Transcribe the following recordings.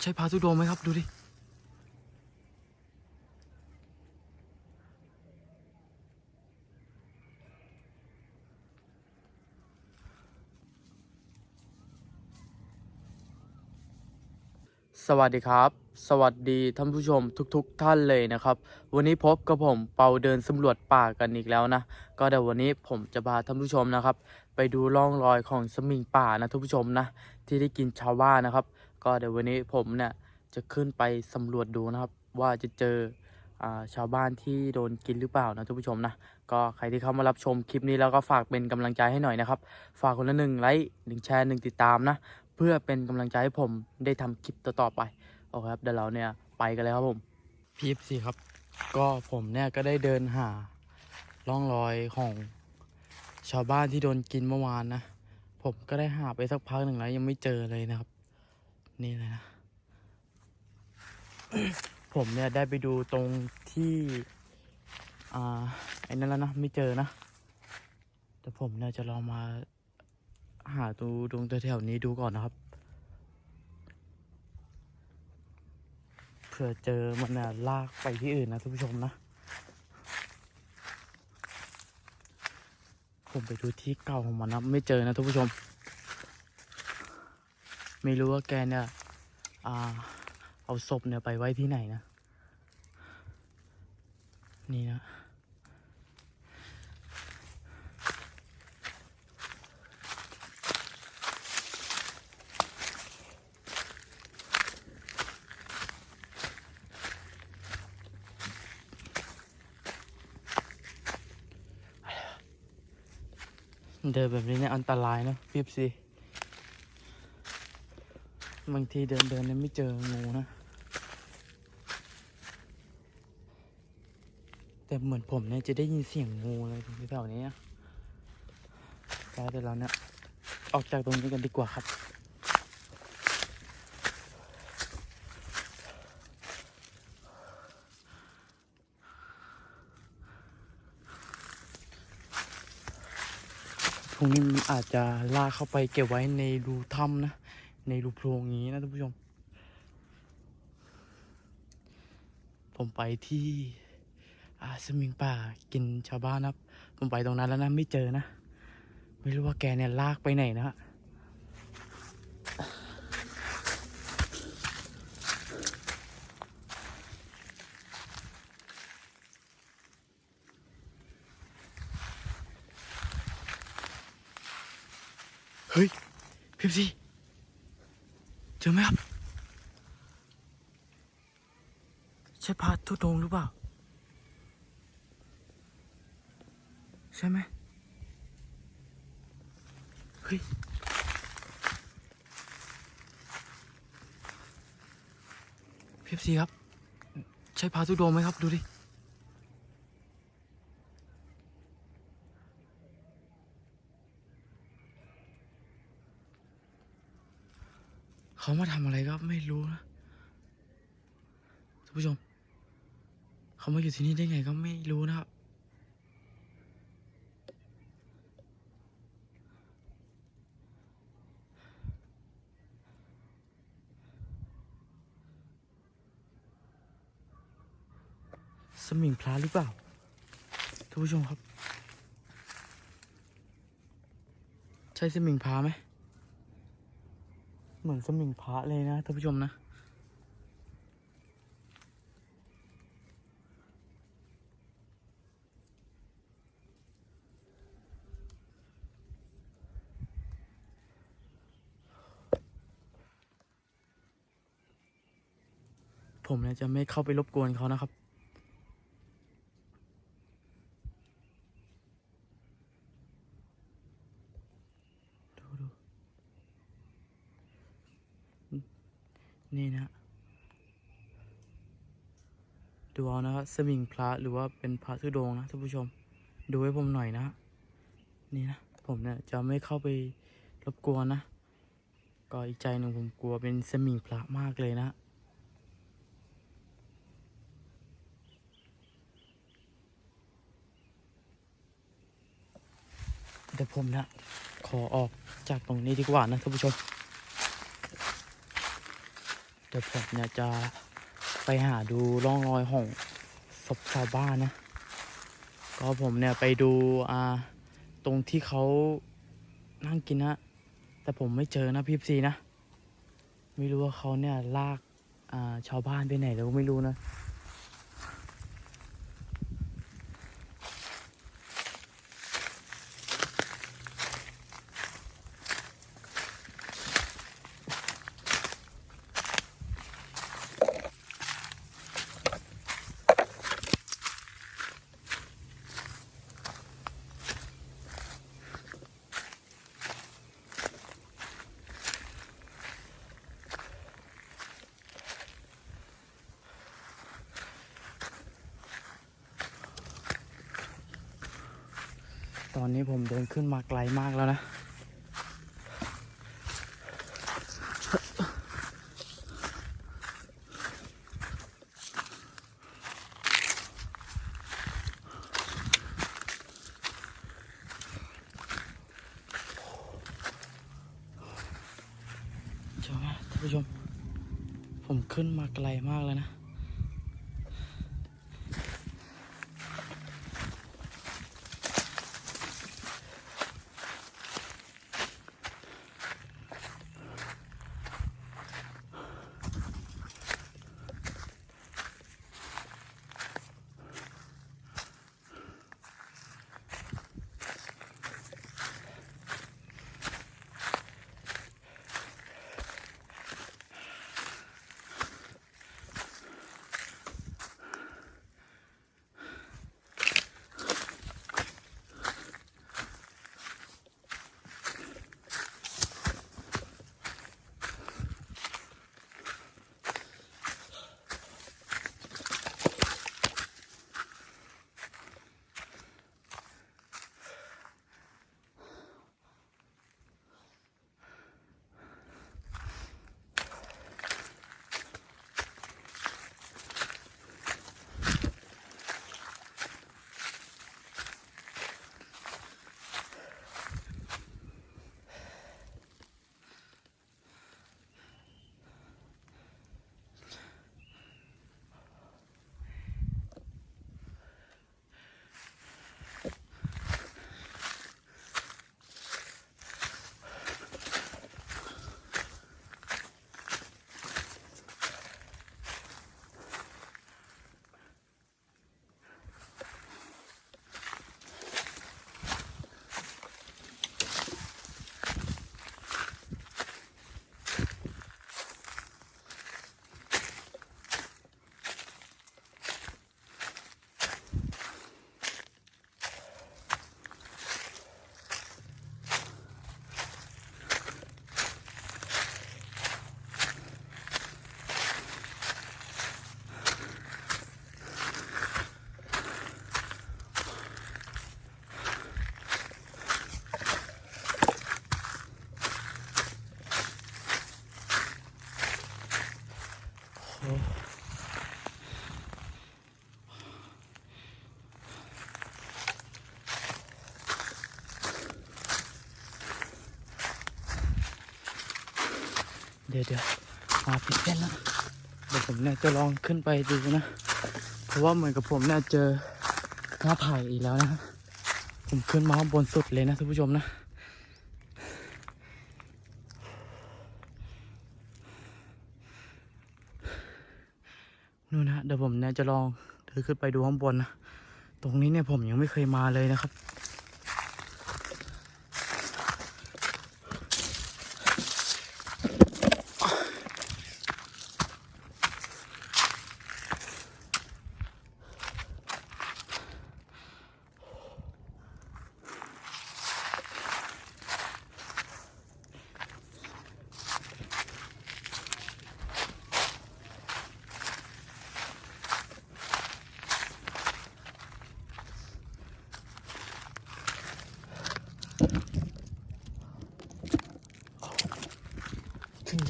ใช่พระธุดงไหมครับ ดูดิ สวัสดีครับ สวัสดีท่านผู้ชมทุกๆทท่านเลยนะครับ วันนี้พบกับผมเปาเดินสำรวจป่ากันอีกแล้วนะ ก็เดี๋ยววันนี้ผมจะพาท่านผู้ชมนะครับ ไปดูร่องรอยของสมิงป่านะท่านผู้ชมนะ ที่ได้กินชาวบ้านนะครับ ก็เดี๋ยววันนี้ผมเนี่ยจะขึ้นไปสำรวจดูนะครับ ว่าจะเจอชาวบ้านที่โดนกินหรือเปล่านะท่านผู้ชมนะ ก็ใครที่เข้ามารับชมคลิปนี้แล้วก็ฝากเป็นกำลังใจให้หน่อยนะครับ ฝากคนละหนึ่งไลค์หนึ่งแชร์หนึ่งติดตามนะ เพื่อเป็นกำลังใจให้ผมได้ทำคลิปต่อๆไปโอเคครับเดี๋ยวเราเนี่ยไปกันเลยครับผมพีฟซีครับ ก็ผมเนี่ยก็ได้เดินหาร่องรอยของชาวบ้านที่โดนกินเมื่อวานนะ ผมก็ได้หาไปสักพักหนึ่งแล้วยังไม่เจอเลยนะครับ นี่เลยนะ ผมเนี่ยได้ไปดูตรงที่อ่าไอ้นั่นแล้วนะไม่เจอนะ แต่ผมเนี่ยจะลองมาหาดูตรงแถวนี้ดูก่อนนะครับเผื่อเจอมันน่ะลากไปที่อื่นนะท่านผู้ชมนะ ผมไปดูที่เก่าของมันนะไม่เจอนะท่านผู้ชม ไม่รู้ว่าแกเนี่ย เอาศพเนี่ยไปไว้ที่ไหนนะ นี่นะ เดินแบบนี้เนี่ยอันตรายนะพี่สิ บางทีเดินเดินเนี่ยไม่เจองูนะ แต่เหมือนผมเนี่ยจะได้ยินเสียงงูเลยตรงแถวๆนี้นะแต่เดี๋ยวเราเนี่ยออกจากตรงนี้กันดีกว่าครับพวกนี้มันอาจจะลากเข้าไปเก็บไว้ในรูถ้ำนะ ในรูโพรงงนี้นะท่านผู้ชม ผมไปที่อาสมิงป่ากินชาวบ้านนะครับ ผมไปตรงนั้นแล้วนะไม่เจอนะ ไม่รู้ว่าแกเนี่ยลากไปไหนนะฮะเฮ้ยพิมซี่ เจอไหมครับ ใช่พระทุดงหรือเปล่า ใช่ไหมเฮ้ยพีฟซีครับ ใช่พระทุดงไหมครับ ดูดิ เขามาทำอะไรก็ไม่รู้นะท่านผู้ชม เขามาอยู่ที่นี่ได้ไงก็ไม่รู้นะครับ สมิงพระหรือเปล่าท่านผู้ชมครับ ใช่สมิงพระไหม เหมือนสมิงพระเลยนะท่านผู้ชมนะผมเนี่ยจะไม่เข้าไปรบกวนเขานะครับ ดูดูนี่นะ ดูเอานะครับสมิงพระหรือว่าเป็นพระธุดงนะท่านผู้ชม ดูให้ผมหน่อยนะ นี่นะ ผมเนี่ยจะไม่เข้าไปรบกวนนะ ก็อีกใจหนึ่งผมกลัวเป็นสมิงพระมากเลยนะเดี๋ยวผมนะขอออกจากตรงนี้ดีกว่านะท่านผู้ชม เดี๋ยวผมเนี่ยจะ ไปหาดูร่องรอยของศพชาวบ้านนะ ก็ผมเนี่ยไปดูอ่าตรงที่เขานั่งกินนะ แต่ผมไม่เจอนะพี่ซีนะ ไม่รู้ว่าเขาเนี่ยลากอ่าชาวบ้านไปไหนแล้วไม่รู้นะ ขึ้นมาไกลมากแล้วนะ เจ้าท่านผู้ชม ผมขึ้นมาไกลมากแล้วนะ ดี๋ยวเดี๋ยวมาผิดเส้นแล้วเดี๋ยวผมเนี่ยจะลองขึ้นไปดูนะ เพราะว่าเหมือนกับผมเนี่ยเจอหน้าไผ่อีกแล้วนะผมขึ้นมาข้างบนสุดเลยนะท่านผู้ชมนะนู่นนะเดี๋ยวผมเนี่ยจะลองเดินขึ้นไปดูข้างบนนะ ตรงนี้เนี่ยผมยังไม่เคยมาเลยนะครับ โ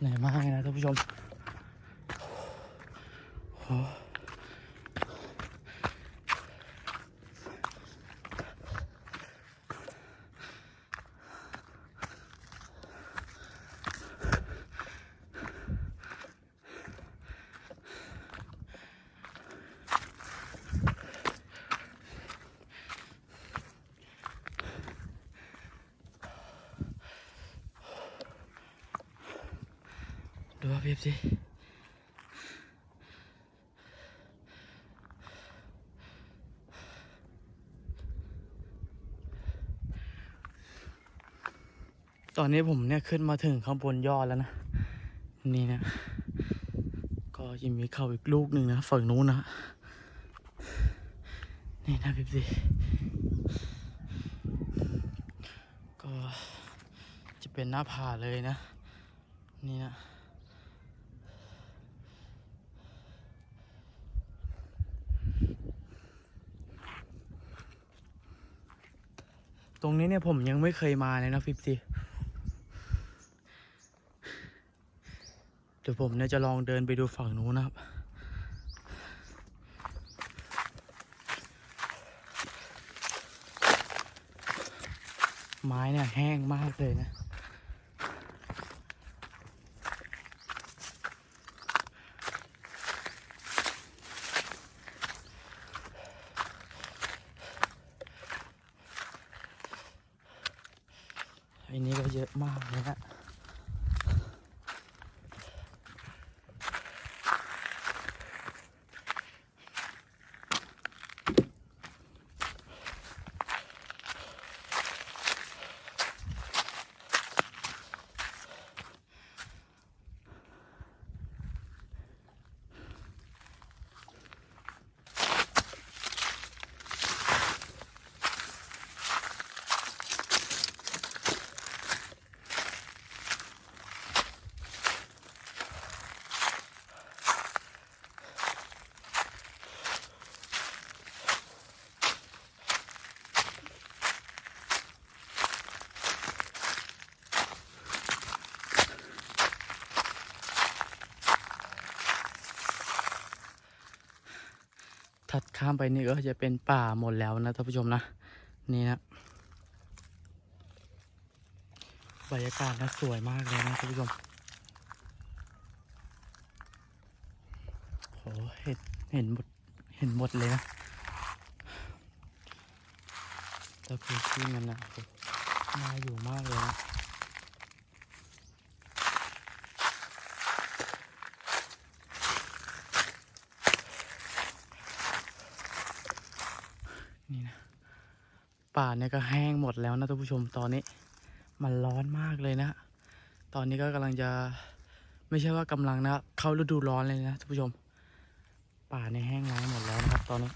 เหนื่อยมากเลยนะท่านผู้ชมโอ้ ดูว่าพี่สิตอนนี้ผมเนี่ยขึ้นมาถึงข้างบนยอดแล้วนะ นี่นะ ก็ยังมีเขาอีกลูกหนึ่งนะฝั่งนู้นนะ นี่นะพี่สิก็จะเป็นหน้าผาเลยนะ นี่นะ ตรงนี้เนี่ยผมยังไม่เคยมาเลยนะฟิฟซีเดี๋ยวผมเนี่ยจะลองเดินไปดูฝั่งนู้นนะครับ ไม้เนี่ยแห้งมากเลยนะ ข้ามไปนี่ก็จะเป็นป่าหมดแล้วนะท่านผู้ชมนะ นี่นะบรรยากาศนะสวยมากเลยนะท่านผู้ชมโหเห็นเห็นหมดเห็นหมดเลยนะแต่พื้นที่มันนะโหน่าอยู่มากเลยนะ ป่าเนี่ยก็แห้งหมดแล้วนะท่านผู้ชมตอนนี้ มันร้อนมากเลยนะ ตอนนี้ก็กำลังจะไม่ใช่ว่ากำลังนะ เข้าฤดูร้อนเลยนะท่านผู้ชม ป่าเนี่ยแห้งแล้งหมดแล้วนะครับ ตอนนี้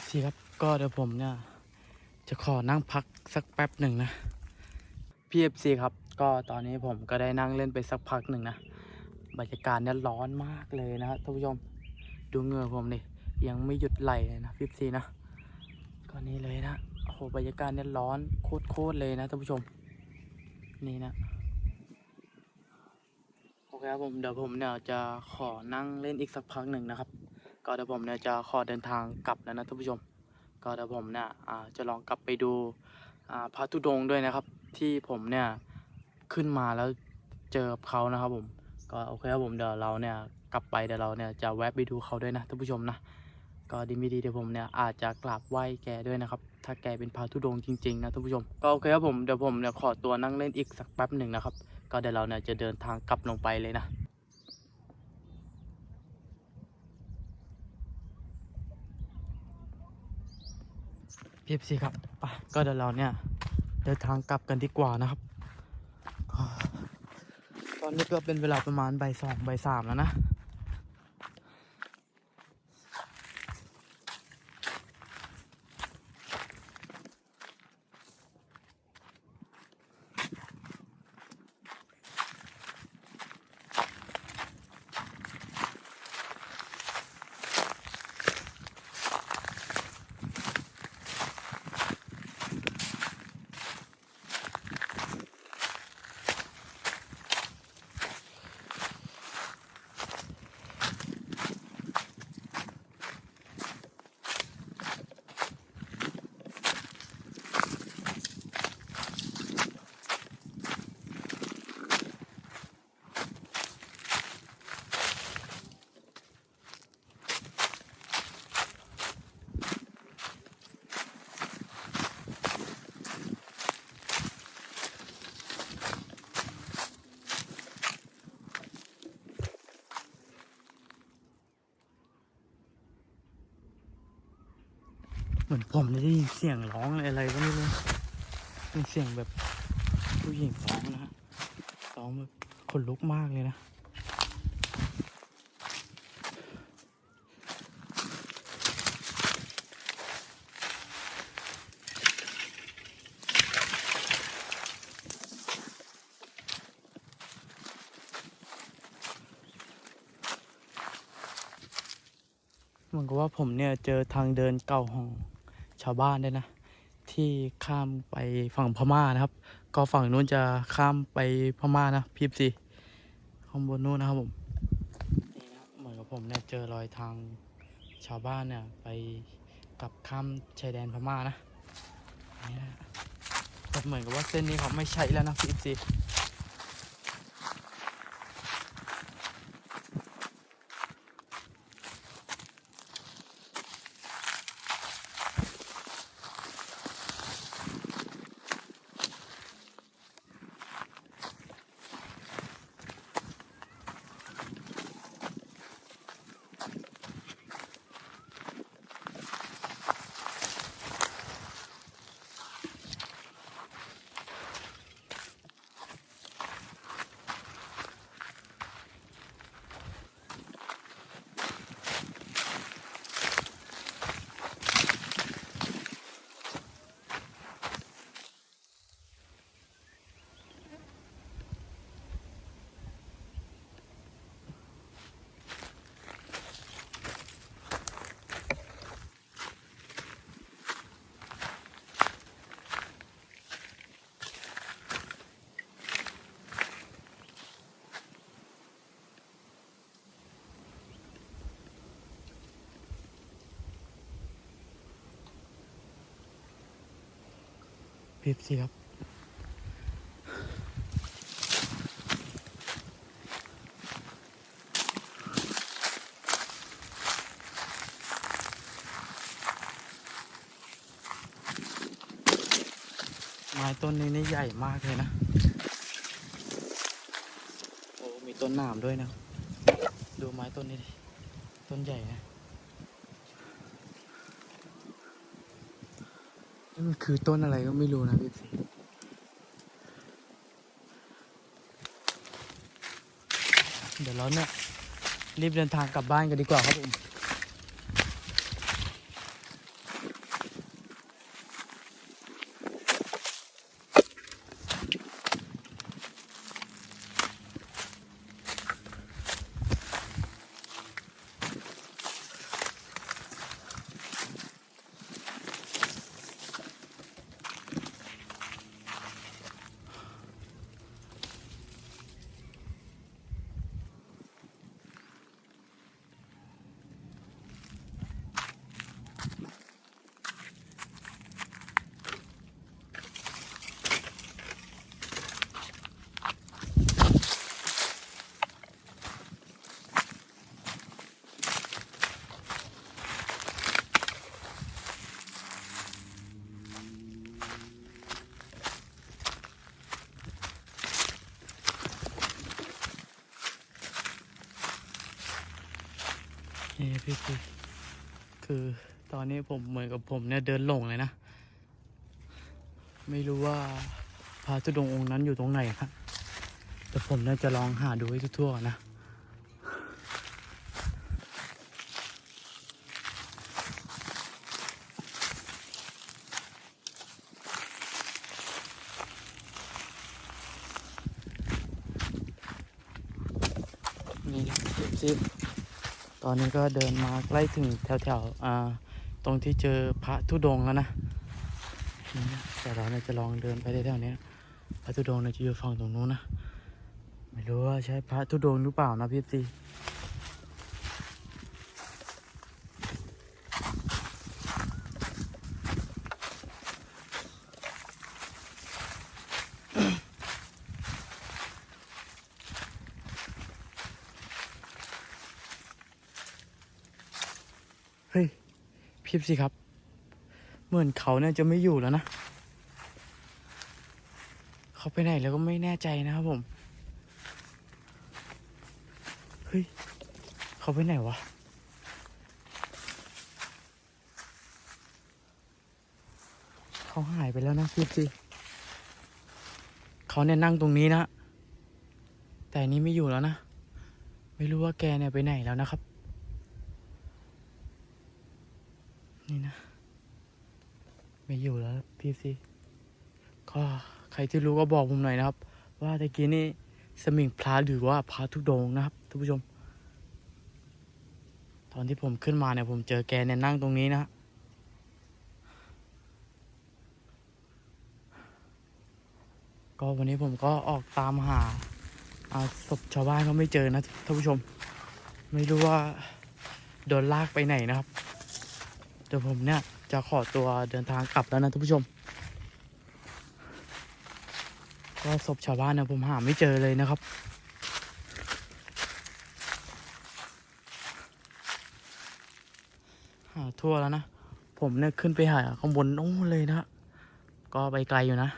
พี่ซีครับ ก็เดี๋ยวผมเนี่ยจะขอนั่งพักสักแป๊บหนึ่งนะพี่เอฟซีครับ ก็ตอนนี้ผมก็ได้นั่งเล่นไปสักพักหนึ่งนะบรรยากาศเนี่ยร้อนมากเลยนะท่านผู้ชมดูเงือผมนี่ยังไม่หยุดไหลเลยนะพี่เอฟซีนะก็นี่เลยนะโอ้โหบรรยากาศเนี่ยร้อนโคตรๆเลยนะท่านผู้ชม นี่นะโอเคครับผมเดี๋ยวผมเนี่ยจะขอนั่งเล่นอีกสักพักหนึ่งนะครับ ก็เดี๋ยวผมเนี่ยจะขอเดินทางกลับแล้วนะท่านผู้ชม ก็เดี๋ยวผมเนี่ยจะลองกลับไปดูอ่าพระธุดงด้วยนะครับ ที่ผมเนี่ยขึ้นมาแล้วเจอกับเขานะครับผมก็โอเคครับผมเดี๋ยวเราเนี่ยกลับไปเดี๋ยวเราเนี่ยจะแวะไปดูเขาด้วยนะท่านผู้ชมนะก็ดีไม่ดีเดี๋ยวผมเนี่ยอาจจะกราบไหว้แกด้วยนะครับถ้าแกเป็นพระธุดงจริงๆนะท่านผู้ชม ก็โอเคครับผมเดี๋ยวผมเนี่ยขอตัวนั่งเล่นอีกสักแป๊บหนึ่งนะครับ ก็เดี๋ยวเราเนี่ยจะเดินทางกลับลงไปเลยนะ พีฟซีครับไปก็เดี๋ยวเราเนี่ยเดินทางกลับกันดีกว่านะครับ ตอนนี้ก็เป็นเวลาประมาณใบสองใบสามแล้วนะ เหมือนผมได้ยินเสียงร้องอะไรก็ไม่รู้เป็นเสียงแบบผู้หญิงร้องนะฮะร้องแบบขนลุกมากเลยนะเหมือนกับว่าผมเนี่ยเจอทางเดินเก่าของ ชาวบ้านด้วยนะ ที่ข้ามไปฝั่งพม่านะครับ ก็ฝั่งนู้นจะข้ามไปพม่านะพีบสิข้างบนนู้นนะครับผมนี่นะเหมือนกับผมเนี่ยเจอรอยทางชาวบ้านเนี่ยไปกลับข้ามชายแดนพม่านะนี่นะแต่เหมือนกับว่าเส้นนี้เขาไม่ใช้แล้วนะพีบ สิพีบสิครับไม้ต้นนี้นี่ใหญ่มากเลยนะ โอ้ มีต้นหนามด้วยนะ ดูไม้ต้นนี้ดิ ต้นใหญ่นะ นี่มันคือต้นอะไรก็ไม่รู้นะพี่เดี๋ยวเราเนี่ยรีบเดินทางกลับบ้านกันดีกว่าครับผม พี่ซีคือตอนนี้ผมเหมือนกับผมเนี่ยเดินหลงเลยนะ ไม่รู้ว่าพระธุดงค์องค์นั้นอยู่ตรงไหนครับแต่ผมเนี่ยจะลองหาดูให้ทั่วๆนะ นี่สิต อนนี้ก็เดินมาใกล้ถึงแถวๆตรงที่เจอพระธุดงแล้วนะแต่เราเนี่ยจะลองเดินไปได้แถวนี้พระธุดงเนี่ยจะอยู่ฝั่งตรงนู้นนะ ไม่รู้ว่าใช่พระธุดงหรือเปล่านะพี่ซี พี่ซีครับ เหมือนเขาเนี่ยจะไม่อยู่แล้วนะ เขาไปไหนแล้วก็ไม่แน่ใจนะครับผม เฮ้ย เขาไปไหนวะเขาหายไปแล้วนะพี่ซีเขาเนี่ยนั่งตรงนี้นะ แต่นนี้ไม่อยู่แล้วนะ ไม่รู้ว่าแกเนี่ยไปไหนแล้วนะครับ นี่นะ ไม่อยู่แล้วพี่ซีก็ใครที่รู้ก็บอกผมหน่อยนะครับ ว่าตะกี้นี่สมิงพระหรือว่าพระทุดงนะครับท่านผู้ชม ตอนที่ผมขึ้นมาเนี่ยผมเจอแกเนี่ยนั่งตรงนี้นะก็วันนี้ผมก็ออกตามหาอาศพชาวบ้านก็ไม่เจอนะท่านผู้ชม ไม่รู้ว่าโดนลากไปไหนนะครับ เดี๋ยวผมเนี่ยจะขอตัวเดินทางกลับแล้วนะท่านผู้ชม ก็ศพชาวบ้านเนี่ยผมหาไม่เจอเลยนะครับ หาทั่วแล้วนะ ผมเนี่ยขึ้นไปหาข้างบนโน้นเลยนะ ก็ไปไกลอยู่นะ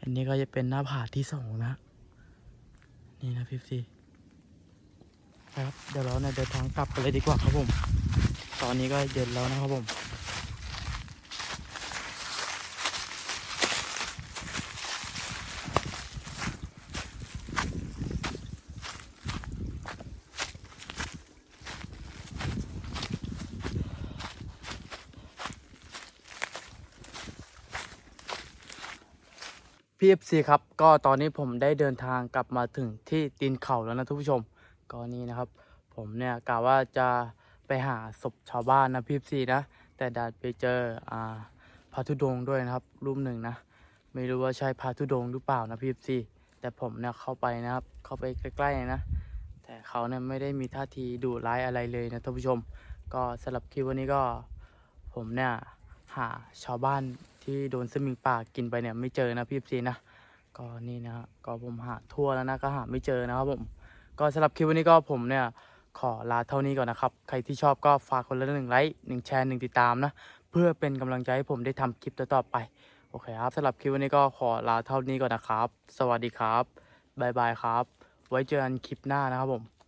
อันนี้ก็จะเป็นหน้าผาที่สองนะ นี่นะพี่ซีครับเดี๋ยวเราเนี่ยเดินทางกลับกันเลยดีกว่าครับผม ตอนนี้ก็เย็นแล้วนะครับผม พี่เอฟซีครับก็ตอนนี้ผมได้เดินทางกลับมาถึงที่ตีนเขาแล้วนะทุกผู้ชมก็นี่นะครับ ผมเนี่ยกะว่าจะไปหาศพชาวบ้านนะพี่เอฟซีนะ แต่ดันไปเจออ่าพระธุดงค์ด้วยนะครับ รูปหนึ่งนะ ไม่รู้ว่าใช่พระธุดงค์หรือเปล่านะพี่เอฟซีแต่ผมเนี่ยเข้าไปนะครับ เข้าไปใกล้ๆนะ แต่เขาเนี่ยไม่ได้มีท่าทีดุร้ายอะไรเลยนะท่านผู้ชม ก็สำหรับคลิปวันนี้ก็ผมเนี่ยหาชาวบ้าน ที่โดนสมิงป่ากินไปเนี่ยไม่เจอนะพี่ซีนะก็นี่นะฮะก็ผมหาทั่วแล้วนะก็หาไม่เจอนะครับผมก็สำหรับคลิปวันนี้ก็ผมเนี่ยขอลาเท่านี้ก่อนนะครับใครที่ชอบก็ฝากคนละหนึ่งไลค์หนึ่งแชร์หนึ่งติดตามนะเพื่อเป็นกำลังใจให้ผมได้ทำคลิปต่อๆไปโอเคครับสำหรับคลิปวันนี้ก็ขอลาเท่านี้ก่อนนะครับ สวัสดีครับบายบายครับ ไว้เจอกันคลิปหน้านะครับผม